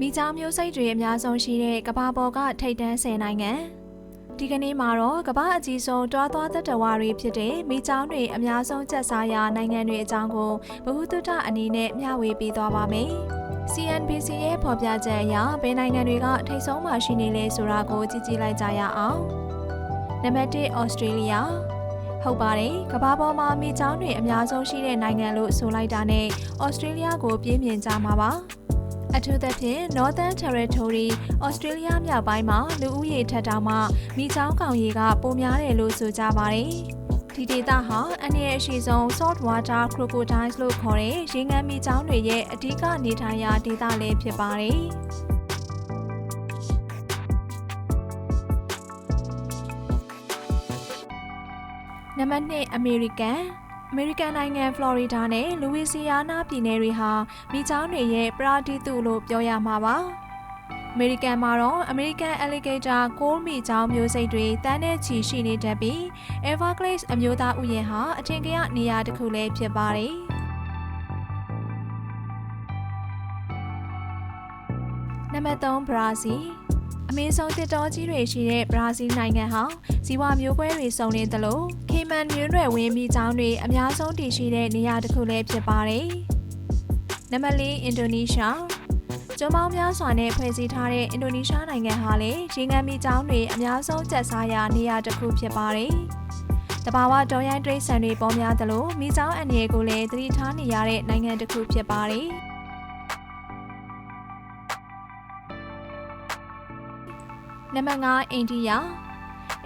မိသားမျိုးစိတ်တွေအများဆုံးရှိတဲ့ကမ္ဘာပေါ်ကထိပ်တန်း10နိုင်ငံဒီကနေ့မှာတော့ကမ္ဘာအကြီးဆုံးတွားသွားသက်တဝါတွေဖြစ်တဲ့မိချောင်းတွေအများဆုံးကျက်စားရာနိုင်ငံတွေအကြောင်းကိုဗဟုသုတအနေနဲ့မျှဝေပေးသွားပါမယ်။ CNBC ရဲ့ဖော်ပြချက်အရဘယ်နိုင်ငံတွေကထိပ်ဆုံးမှာရှိနေလဲဆိုတာကိုကြည့်ကြည့်လိုက်ကြရအောင်။နံပါတ်1ဩစတြေးလျဟုတ်ပါတယ်ကမ္ဘာပေါ်မှာမိချောင်းတွေအများဆုံးရှိတဲ့နိုင်ငံလို့ဆိုလိုက်တာနဲ့ဩစတြေးလျကိုပြင်းပြကြမှာပါ အထူးသဖြင့် Northern Territory ဩစတြေးလျမြောက်ပိုင်းမှာလူဦးရေထက်တောင်မှမိချောင်းကောင်ရေကပိုများတယ်လို့ဆိုကြပါတယ်ဒီဒေသဟာအနည်းအရှိဆုံး salt water crocodiles လို့ခေါ်တဲ့ရေငန်းမိချောင်းတွေရဲ့အဓိကနေထိုင်ရာဒေသလည်းဖြစ်ပါတယ်။နံပါတ်1အမေရိကန် အမေရိကန်နိုင်ငံဖလော်ရီဒါနဲ့လူဝီစီယာနာပြည်နယ်တွေဟာမိချောင်းတွေရဲ့ပရာတီတုလို့ပြောရမှာပါအမေရိကန်မှာတော့အမေရိကန်အလီဂေတာကိုးမိချောင်းမျိုးစိတ်တွေတန်းတဲ့ချီရှိနေတတ်ပြီး Everglades အမျိုးသားဥယျာဉ်ဟာအထင်ကရနေရာတစ်ခုလည်းဖြစ်ပါတယ်နံပါတ်3ဘရာဇီး အမေဆုံးတစ်တော်ကြီးတွေရှိတဲ့ဘရာဇီးနိုင်ငံဟာဇီဝမျိုးကွဲတွေစုံနေသလိုခေမန်မျိုးနွယ်ဝင်မိချောင်းတွေအများဆုံးတည်ရှိတဲ့နေရာတစ်ခုလည်းဖြစ်ပါတယ်။နံပါတ်၄အင်ဒိုနီးရှားကျွန်းပေါင်းများစွာနဲ့ဖွဲ့စည်းထားတဲ့အင်ဒိုနီးရှားနိုင်ငံဟာလည်းရေငန်းမိချောင်းတွေအများဆုံးကျက်စားရာနေရာတစ်ခုဖြစ်ပါတယ်။တဘာဝတောရိုင်းတိရစ္ဆာန်တွေပေါများသလိုမိချောင်းအန်ရည်ကိုလည်းသတိထားနေရတဲ့နိုင်ငံတစ်ခုဖြစ်ပါတယ်။ နံပါတ်5အိန္ဒိယ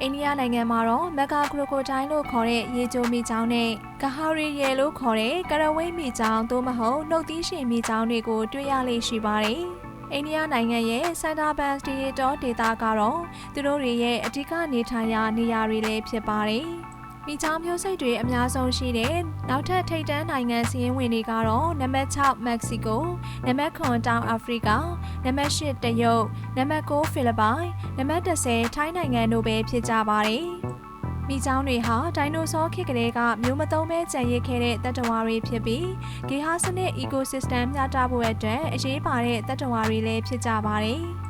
အိန္ဒိယနိုင်ငံမှာတော့မက်ဂါခရိုကိုဒိုင်းလို့ခေါ်တဲ့ရေကြိုမိချောင်းနဲ့ဂဟာရီရဲလို့ခေါ်တဲ့ကရဝိတ်မိချောင်းသို့မဟုတ်နှုတ်သီးရှင်မိချောင်းတွေကိုတွေ့ရလေရှိပါတယ်။အိန္ဒိယနိုင်ငံရဲ့စန်တာဘန်စတီတောဒေသကတော့သူတို့တွေရဲ့အဓိကနေထိုင်ရာနေရာတွေလည်းဖြစ်ပါတယ်။ မိချောင်းမျိုးစိတ်တွေအများဆုံးရှိတဲ့နောက်ထပ်ထိပ်တန်းနိုင်ငံစီးရင်ဝင်တွေကတော့နံပါတ်6မက္ကဆီကိုနံပါတ်9တောင်အာဖရိကနံပါတ်10တရုတ်နံပါတ်9ဖိလစ်ပိုင်နံပါတ်10ထိုင်းနိုင်ငံတို့ပဲဖြစ်ကြပါတယ်မိချောင်းတွေဟာဒိုင်နိုဆောခေတ်ကလေးကမျိုးမသုံးပဲကြံရစ်ခဲ့တဲ့တတ္တဝါတွေဖြစ်ပြီးဂေဟာစနစ် ecosystem မျှတဖို့အတွက်အရေးပါတဲ့တတ္တဝါတွေလည်းဖြစ်ကြပါတယ်။